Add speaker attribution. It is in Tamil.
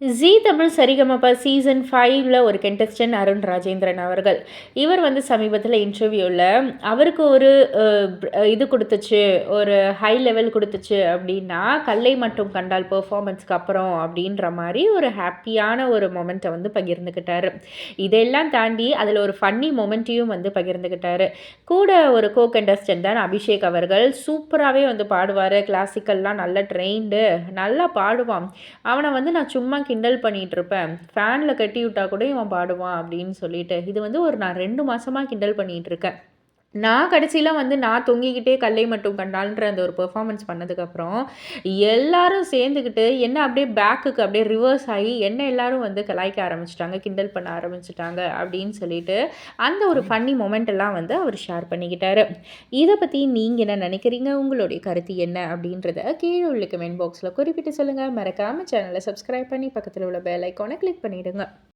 Speaker 1: ஜீ தமிழ் சரிகமபா சீசன் ஃபைவ்ல ஒரு கெண்டஸ்டன் அருண் ராஜேந்திரன் அவர்கள். இவர் வந்து சமீபத்தில் இன்டர்வியூவில் அவருக்கு ஒரு இது கொடுத்துச்சு ஒரு ஹை லெவல் கொடுத்துச்சு அப்படின்னா கல்லை மட்டும் கண்டால் பெர்ஃபார்மன்ஸ்க்கு அப்புறம் அப்படின்ற மாதிரி ஒரு ஹாப்பியான ஒரு மொமெண்ட்டை வந்து பகிர்ந்துக்கிட்டார் இதெல்லாம் தாண்டி அதில் ஒரு ஃபன்னி மொமெண்ட்டையும் வந்து பகிர்ந்துக்கிட்டாரு கூட ஒரு கோ கெண்டஸ்டன் தான் அபிஷேக் அவர்கள். சூப்பராகவே வந்து பாடுவார். கிளாசிக்கல்லாம் நல்ல ட்ரெயின்டு நல்லா பாடுவான். அவனை வந்து நான் சும்மா கிண்டல் பண்ணிகிட்ருப்பேன் ஃபேனில் கட்டி விட்டால் கூட இவன் பாடுவான் அப்படின்னு சொல்லிட்டு. இது வந்து ஒரு நான் ரெண்டு மாதமாக கிண்டல் பண்ணிகிட்ருக்கேன் நான் கடைசியில் வந்து நான் தொங்கிக்கிட்டே கல்லை மட்டும் கண்டால்ன்ற அந்த ஒரு பெர்ஃபார்மன்ஸ் பண்ணதுக்கப்புறம் எல்லாரும் சேர்ந்துக்கிட்டு என்ன அப்படியே பேக்குக்கு அப்படியே ரிவர்ஸ் ஆகி என்ன எல்லாரும் வந்து கலாய்க்க ஆரம்பிச்சிட்டாங்க கிண்டல் பண்ண ஆரம்பிச்சிட்டாங்க அப்படின்னு சொல்லிட்டு அந்த ஒரு ஃபன்னி மொமெண்ட் எல்லாம் வந்து அவர் ஷேர் பண்ணிக்கிட்டாரு. இதை பற்றி நீங்கள் என்ன நினைக்கிறீங்க? உங்களுடைய கருத்து என்ன? அப்படின்றத கீழே உள்ள கமெண்ட் பாக்ஸில் குறிப்பிட்டு சொல்லுங்கள் மறக்காமல் சேனலை சப்ஸ்கிரைப் பண்ணி பக்கத்தில் உள்ள பெல் ஐக்கானை கிளிக் பண்ணிவிடுங்க